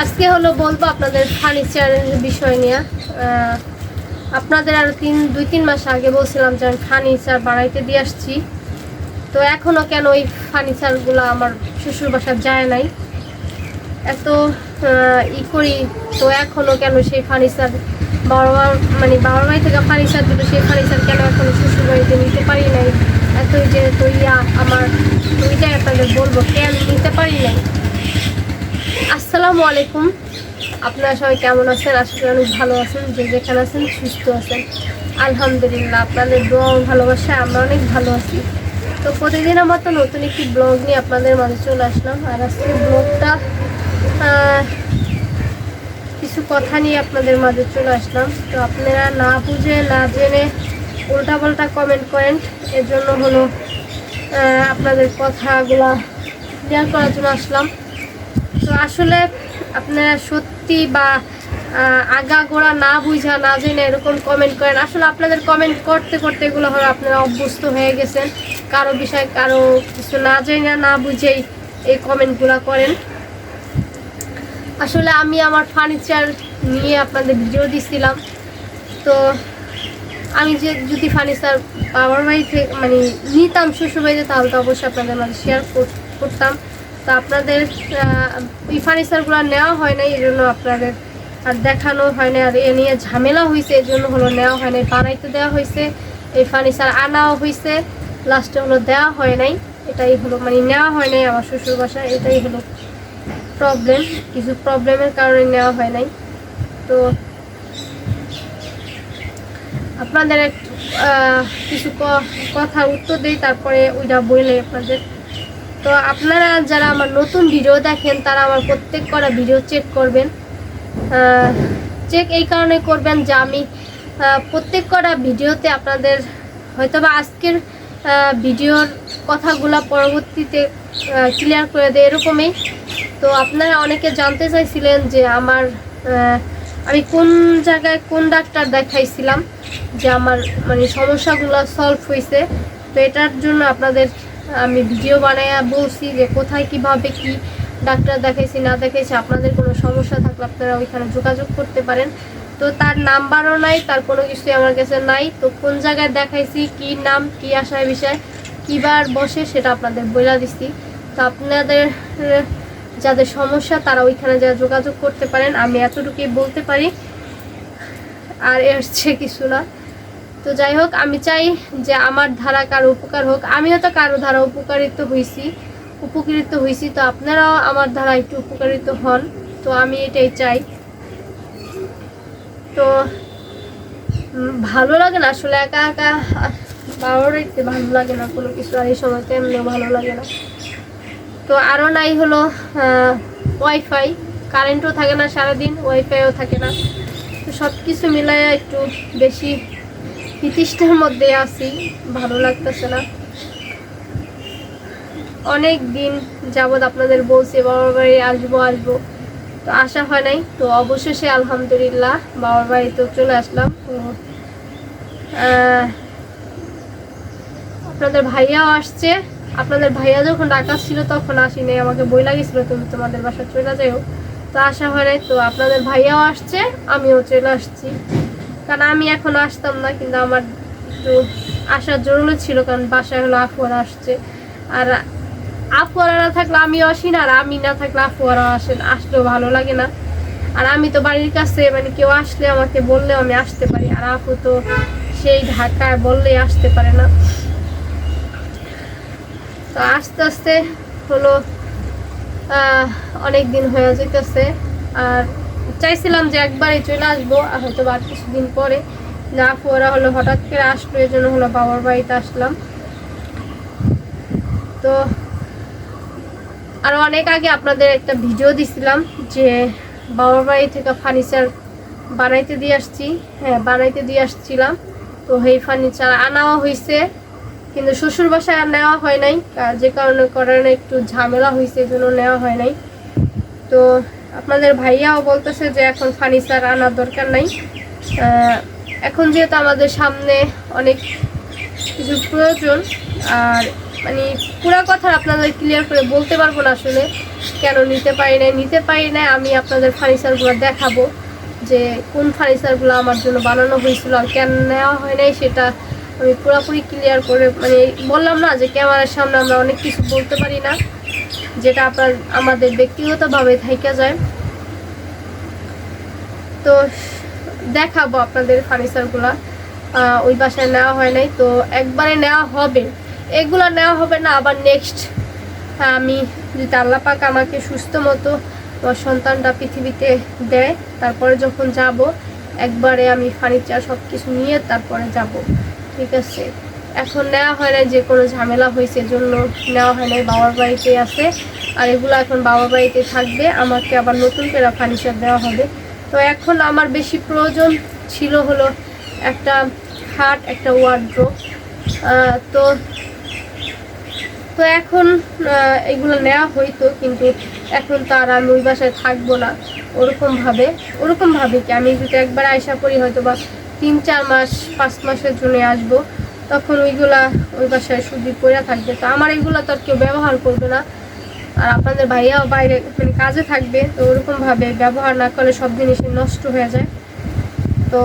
আজকে হলো বলব আপনাদের ফার্নিচারের বিষয় নিয়ে। আপনাদের আরও তিন, দুই, তিন মাস আগে বলছিলাম যে আমি ফার্নিচার বাড়াইতে দিয়ে আসছি। তো এখনও কেন ওই ফার্নিচারগুলো আমার শ্বশুর বাসা যায় নাই? এত ই করি, তো এখনও কেন সেই ফার্নিচার বারো মানে বারো বাড়ি থেকে ফার্নিচার দিল, সেই ফার্নিচার কেন এখনও শ্বশুর বাড়িতে নিতে পারি নাই? এতই যে তো ইয়া আমার ওইটাই আপনাদের বলব, কেন নিতে পারি নাই? আসসালামু আলাইকুম। আপনারা সবাই কেমন আছেন? আশা করি অনেক ভালো আছেন, যে যেখানে আছেন সুস্থ আছেন। আলহামদুলিল্লাহ, আপনাদের দোয়া ও ভালোবাসায় আমরা অনেক ভালো আছি। তো প্রতিদিনের মতো নতুন একটি ব্লগ নিয়ে আপনাদের মাঝে চলে আসলাম। আর আজকে ব্লগটা কিছু কথা নিয়ে আপনাদের মাঝে চলে আসলাম। তো আপনারা না বুঝে, না জেনে উল্টাপাল্টা কমেন্ট করেন। এর জন্য হলো আপনাদের কথাগুলা ক্লিয়ার করার জন্য আসলাম। তো আসলে আপনারা সত্যি বা আগা আগাগোড়া না বুঝা, না জেনে এরকম কমেন্ট করেন। আসলে আপনাদের কমেন্ট করতে করতে এগুলো হয় আপনারা অভ্যস্ত হয়ে গেছেন। কারও বিষয়ে কারও কিছু না জেনে, না বুঝেই এই কমেন্টগুলো করেন। আসলে আমি আমার ফার্নিচার নিয়ে আপনাদের ভিডিও দিছিলাম। তো আমি যে যদি ফার্নিচার বাবার বাড়ি থেকে মানে নিতাম শ্বশুর বাড়িতে তাহলে তো অবশ্যই আপনাদের মাঝে শেয়ার করতাম। তো আপনাদের এই ফার্নিচারগুলো নেওয়া হয় না এই জন্য আপনাদের আর দেখানো হয় না আর এ নিয়ে ঝামেলা হয়েছে এই জন্য হলো নেওয়া হয় নাই, বানাইতে দেওয়া হয়েছে এই ফার্নিচার আনাও হয়েছে লাস্টে হলো দেওয়া হয় নাই, এটাই হলো মানে নেওয়া হয় নাই আমার শ্বশুর বাসায়, এটাই হলো প্রবলেম কিছু প্রবলেমের কারণে নেওয়া হয় নাই, তো আপনাদের কিছু কথার উত্তর দিই, তারপরে ওইটা বলে আপনাদের। তো আপনারা যারা আমার নতুন ভিডিও দেখেন, তারা আমার প্রত্যেক করা ভিডিও চেক করবেন। চেক এই কারণে করবেন যে আমি প্রত্যেক করা ভিডিওতে আপনাদের হয়তো বা আজকের ভিডিওর কথাগুলো পরবর্তীতে ক্লিয়ার করে দেয় এরকমই। তো আপনারা অনেকে জানতে চাইছিলেন যে আমার আমি কোন জায়গায় কোন ডাক্তার দেখাইছিলাম যে আমার মানে সমস্যাগুলো সলভ হয়েছে তো এটার জন্য আপনাদের আমি ভিডিও বানাইয়া বলছি যে কোথায় কীভাবে কি ডাক্তার দেখাইছি, না দেখাইছি, আপনাদের কোনো সমস্যা থাকলে আপনারা ওইখানে যোগাযোগ করতে পারেন। তো তার নাম্বারও নাই, তার কোনো কিছুই আমার কাছে নাই। তো কোন জায়গায় দেখাইছি, কি নাম, কি আশায় বিষয়, কিবার বসে সেটা আপনাদের বলে দিচ্ছি তো আপনাদের, যাদের সমস্যা, তারা ওইখানে যা যোগাযোগ করতে পারেন। আমি এতটুকুই বলতে পারি। আর এর কিছু না। তো যাই হোক, আমি চাই যে আমার ধারা কারও উপকার হোক। আমিও তো কারও ধারা উপকারিত হয়েছি উপকৃত হয়েছি তো আপনারাও আমার ধারা একটু উপকারিত হন। তো আমি এটাই চাই। তো ভালো লাগে না আসলে একা একা বাবার ভালো লাগে না কোনো কিছু, আর এই সময়তে এমনিও ভালো লাগে না। তো আরও নাই হলো ওয়াইফাই কারেন্টও থাকে না সারাদিন ওয়াইফাইও থাকে না। তো সব কিছু মিলাই একটু বেশি বিতৃষ্টার মধ্যে আছি, ভালো লাগতেছে না। অনেক দিন যাবৎ আপনাদের বলছি, বাবার বাড়ি আসব আসব। তো আসা হয় নাই, তো অবশেষে আলহামদুলিল্লাহ বাবার বাড়িতে চলে আসলাম। তো আপনাদের ভাইয়াও আসছে। আপনাদের ভাইয়া যখন ঢাকা ছিল তখন আসিনি আমাকে বই লাগিয়েছিল তুমি তোমাদের বাসা চলে যাও তো আসা হয় নাই, তো আপনাদের ভাইয়াও আসছে, আমিও চলে আসছি। কারণ আমি এখন আসতাম না, কিন্তু আমার একটু আসার জরুরি ছিল, কারণ বাসায় হলো আফুয়ারা আসছে। আর আফুয়ারা থাকলে আমিও আসি না, আর আমি না থাকলে আফুয়ারা আসেন আসলেও ভালো লাগে না। আর আমি তো বাড়ির কাছে মানে কেউ আসলে আমাকে বললেও আমি আসতে পারি, আর আপু তো সেই ঢাকায় বললেই আসতে পারে না। তো আস্তে আস্তে হলো অনেক দিন হয়ে যেতেছে আর চাইছিলাম যে একবারই চলে আসব হয়তো বা কিছুদিন পরে। না ওরা হলো, হঠাৎ করে আসলো, এই জন্য হলো বাবার বাড়িতে আসলাম। তো আর অনেক আগে আপনাদের একটা ভিডিও দিছিলাম যে বাবার বাড়ি থেকে ফার্নিচার বানাইতে দিয়ে আসছি। হ্যাঁ বানাইতে দিয়ে আসছিলাম। তো এই ফার্নিচার আনাও হয়েছে কিন্তু শ্বশুর বাসায় আর নেওয়া হয় নাই। যে কারণে কারণে একটু ঝামেলা হয়েছে এই জন্য নেওয়া হয় নাই। তো আপনাদের ভাইয়াও বলতেছে যে এখন ফার্নিচার আনার দরকার নাই। এখন যেহেতু আমাদের সামনে অনেক কিছু প্রয়োজন, আর মানে পুরা কথা আপনাদের ক্লিয়ার করে বলতে পারব না আসলে কেন নিতে পারি নাই, নিতে পারি নাই, আমি আপনাদের ফার্নিচারগুলো দেখাবো যে কোন ফার্নিচারগুলো আমার জন্য বানানো হয়েছিল আর কেন নেওয়া হয় নাই সেটা আমি পুরোপুরি ক্লিয়ার করে মানে বললাম না যে ক্যামেরার সামনে আমরা অনেক কিছু বলতে পারি না, যেটা আপনার, আমাদের ব্যক্তিগতভাবে থাইকা যায়। তো দেখাবো আপনাদের ফার্নিচারগুলা ওই বাসায় নেওয়া হয় নাই, তো একবারে নেওয়া হবে। এগুলো নেওয়া হবে না, আবার নেক্সট আমি যদি আল্লাহ পাক আমাকে সুস্থ মতো সন্তানটা পৃথিবীতে দেয়, তারপরে যখন যাব, একবারে আমি ফার্নিচার সব কিছু নিয়ে তারপরে যাব। ঠিক আছে। এখন নেওয়া হয় না যে কোনো ঝামেলা হয়েছে জন্য নেওয়া হয় নাই, বাবার বাড়িতে আছে। আর এগুলো এখন বাবার বাড়িতে থাকবে, আমাকে আবার নতুন করে ফার্নিচার দেওয়া হবে। তো এখন আমার বেশি প্রয়োজন ছিল হলো একটা খাট, একটা ওয়ার্ড্রোপ তো তো এখন এগুলো নেওয়া হইতো, কিন্তু এখন তো আর আমি ওই বাসায় থাকব না। ওরকমভাবে ওরকমভাবে কি? আমি যদি একবার আয়সা করি হয়তো বা তিন চার মাস, পাঁচ মাসের জন্য আসব। তখন ওইগুলা ওই বাসায় শুধু পড়ে থাকবে। তো আমার এগুলো তো আর কেউ ব্যবহার করবে না। আর আপনাদের ভাইয়াও বাইরে মানে কাজে থাকবে, তো ওরকমভাবে ব্যবহার না করলে সব জিনিসই নষ্ট হয়ে যায়। তো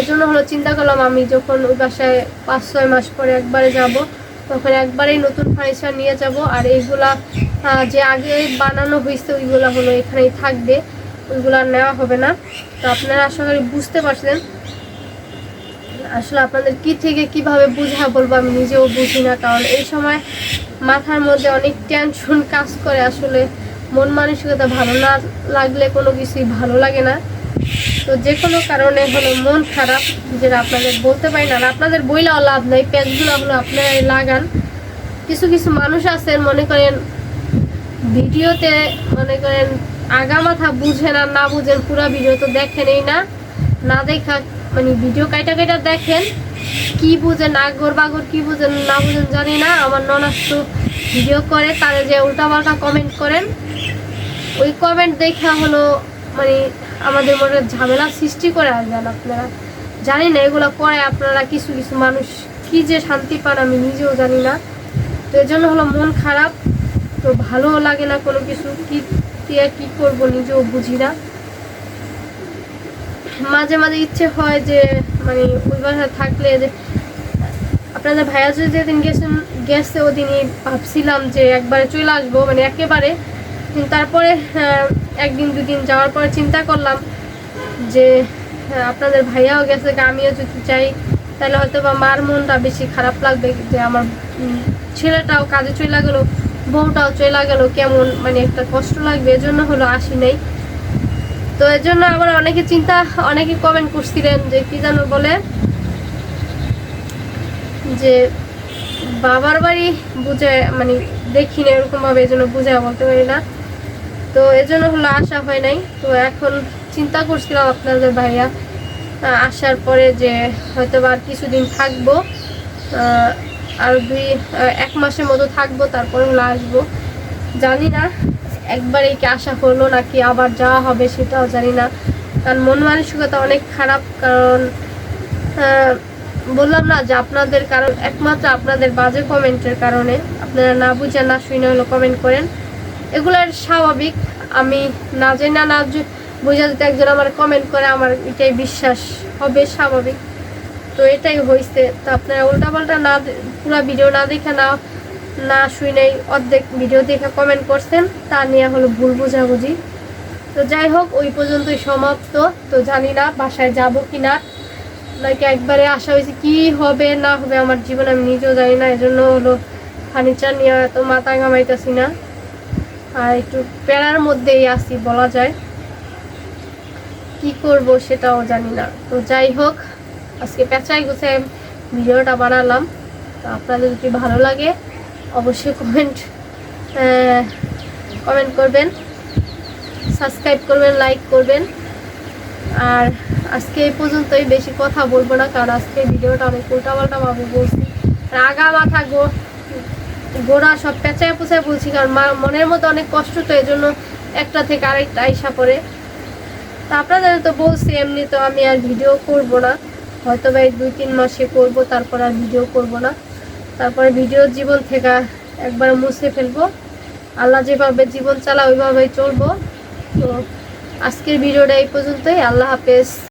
এজন্য হলো চিন্তা করলাম আমি যখন ওই বাসায় পাঁচ, ছয় মাস পরে একবারে যাব, তখন একবারেই নতুন ফার্নিচার নিয়ে যাব। আর এইগুলা যে আগে বানানো হয়েছে ওইগুলা হলো এখানেই থাকবে। ওইগুলো আর নেওয়া হবে না। তো আপনারা আশা করি বুঝতে পারছেন। আসলে আপনাদের কি থেকে কীভাবে বুঝা বলব আমি নিজেও বুঝি না, কারণ এই সময় মাথার মধ্যে অনেক টেনশন কাজ করে আসলে। মন মানসিকতা ভালো না লাগলে কোনো কিছুই ভালো লাগে না। তো যে কোনো কারণে হলো মন খারাপ, যেটা আপনাদের বলতে পারি না আপনাদের বইলেও লাভ নাই প্যাকগুলো হলো আপনারাই লাগান। কিছু কিছু মানুষ আছেন মনে করেন, ভিডিওতে মনে করেন আগা মাথা আর না বুঝেন, পুরো ভিডিও তো দেখেনই না। না দেখা মানে ভিডিও কাইটা কাইটা দেখেন। কি বুঝেন আগর বাগর, কি বুঝেন না বুঝেন জানি না। আমার ননাস ভিডিও করে, তারা যে উল্টাপাল্টা কমেন্ট করেন, ওই কমেন্ট দেখা হলো মানে আমাদের মনে ঝামেলা সৃষ্টি করে আসবেন আপনারা। জানি না, এগুলো করে আপনারা কিছু কিছু মানুষ কি যে শান্তি পান আমি নিজেও জানি না। তো এর জন্য হলো মন খারাপ, তো ভালোও লাগে না কোনো কিছু। কি দিয়ে কি করব নিজেও বুঝি না। মাঝে মাঝে ইচ্ছে হয় যে মানে ওই বাসায় থাকলে যে, আপনাদের ভাইয়া যদি যেদিন গেছেন, গেছে ওদিনই ভাবছিলাম যে একবারে চলে আসব মানে একেবারে। তারপরে একদিন, দুদিন যাওয়ার পরে চিন্তা করলাম যে আপনাদের ভাইয়াও গেছে, আমিও যদি চাই তাহলে হয়তো বা মার মনটা বেশি খারাপ লাগবে যে আমার ছেলেটাও কাজে চলে গেলো, বউটাও চলে গেলো, কেমন মানে একটা কষ্ট লাগবে, এজন্য হলো আসি নাই। তো এর জন্য আবার অনেকে চিন্তা, অনেকে কমেন্ট করছিলেন যে কি জানো বলে, যে বাবার বাড়ি বুঝে মানে দেখি না এরকম ভাবে এই জন্য বুঝে বলতে পারি না। তো এজন্য হলো আসা হয় নাই। তো এখন চিন্তা করছিলাম আপনাদের ভাইয়া আসার পরে যে হয়তো আর কিছুদিন থাকব আর দুই এক মাসের মতো থাকব, তারপরে হলো আসব। জানি না একবারেই কি আশা হলো নাকি আবার যাওয়া হবে সেটাও জানি না। কারণ মন মানসিকতা অনেক খারাপ, কারণ বললাম না যে আপনাদের কারণ, একমাত্র আপনাদের বাজে কমেন্টের কারণে। আপনারা না বুঝে না শুনে হলো কমেন্ট করেন। এগুলোর স্বাভাবিক। আমি না জেনে না না বুঝে যদি একজন আমার কমেন্ট করে, আমার এটাই বিশ্বাস হবে স্বাভাবিক। তো এটাই হয়েছে তো আপনারা উল্টাপাল্টা না পুরো ভিডিও না দেখে না না শুই নাই, অর্ধেক ভিডিও দেখে কমেন্ট করছেন, তা নিয়ে হলো ভুল বোঝাবুঝি। তো যাই হোক, ওই পর্যন্তই সমাপ্ত। তো জানি না বাসায় যাব কি না নাকি একবারে আশা হয়েছে কি হবে, না হবে, আমার জীবনে আমি নিজেও জানি না, এজন্য হলো ফার্নিচার নিয়ে এত মাথা ঘামাইতেছি না। আর একটু প্যারার মধ্যেই আসি বলা যায়। কি করব সেটাও জানি না। তো যাই হোক, আজকে পেঁচাই গুছে ভিডিওটা বানালাম। তো আপনাদের যদি ভালো লাগে অবশ্যই কমেন্ট কমেন্ট করবেন সাবস্ক্রাইব করবেন লাইক করবেন। আর আজকে এই পর্যন্তই, বেশি কথা বলব না, কারণ আজকে ভিডিওটা অনেক উল্টাপাল্টা ভাবে বলছি। আর আগা মাথা গো, গোড়া সব পেঁচায় পুচায় বলছি, কারণ মা- মনের মতো অনেক কষ্ট তো এই জন্য একটা থেকে আরেকটা আইসা পড়ে। তা আপনাদের তো বলছি, এমনি তো আমি আর ভিডিও করব না। হয়তো বা এই দুই তিন মাসে করব, তারপর আর ভিডিও করব না। তারপরে ভিডিও জীবন থেকে একবার মুছে ফেলব। আল্লাহ যেভাবে জীবন চালা ওইভাবেই চলবো। তো আজকের ভিডিওটা এই পর্যন্তই। আল্লাহ হাফেজ।